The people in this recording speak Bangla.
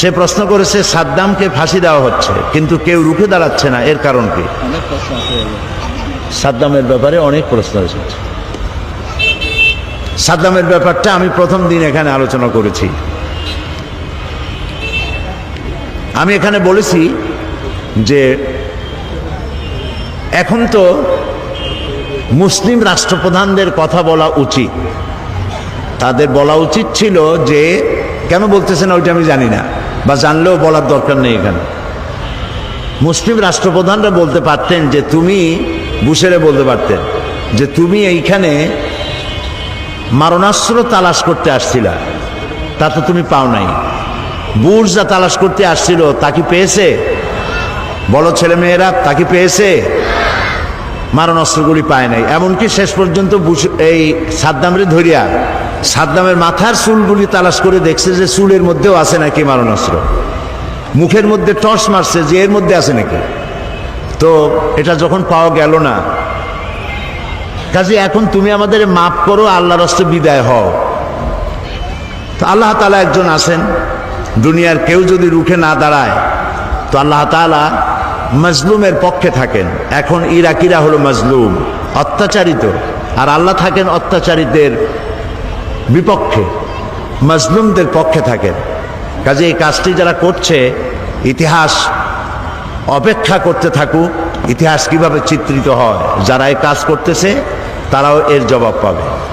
সে প্রশ্ন করেছে সাদ্দামকে ফাঁসি দেওয়া হচ্ছে কিন্তু কেউ রুখে দাঁড়াচ্ছে না এর কারণ কি? সাদ্দামের ব্যাপারে অনেক প্রশ্ন এসেছে সাদ্দামের ব্যাপারটা আমি প্রথম দিন এখানে আলোচনা করেছি। আমি এখানে বলেছি যে এখন তো মুসলিম রাষ্ট্রপ্রধানদের কথা বলা উচিত। তাদের বলা উচিত ছিল যে কেন বলতেছেন ওইটা আমি জানি না। বা জানলেও বলার দরকার নেই এখানে। মুসলিম রাষ্ট্রপ্রধানরা বলতে পারতেন যে তুমি বুসেরে বলতে পারতেন, যে তুমি এইখানে মারণাস্ত্র তালাশ করতে আসছিলা, তা তো তুমি পাও নাই। বুশ যা তালাশ করতে আসছিল, তা কি পেয়েছে? বড় ছেলে মেয়েরা তা কি পেয়েছে? মারণাস্ত্রগুলি পায় নাই। এমনকি শেষ পর্যন্ত এই সাদ্দামরে ধরিয়া সাদ্দামের মাথার চুলগুলি তালাশ করে দেখছে যে চুলের মধ্যেও আছে নাকি মারণাস্ত্র। মুখের মধ্যে টর্চ মারছে যে এর মধ্যে আছে নাকি। তো এটা যখন পাওয়া গেল না, কাজে এখন তুমি আমাদের মাফ করো, আল্লাহর হস্তে বিদায় হও। তো আল্লাহ তালা একজন আছেন, দুনিয়ার কেউ যদি রুখে না দাঁড়ায়, তো আল্লাহ তালা মজলুমের পক্ষে থাকেন। এখন ইরাকিরা হলো মজলুম, অত্যাচারিত। আর আল্লাহ থাকেন অত্যাচারীদের বিপক্ষে, মজলুমদের পক্ষে থাকেন। কাজে এই কাজটি যারা করছে, ইতিহাস অপেক্ষা করতে থাকুক, ইতিহাস কীভাবে চিত্রিত হয়, যারা এই কাজ করতেছে, তারাও এর জবাব পাবে।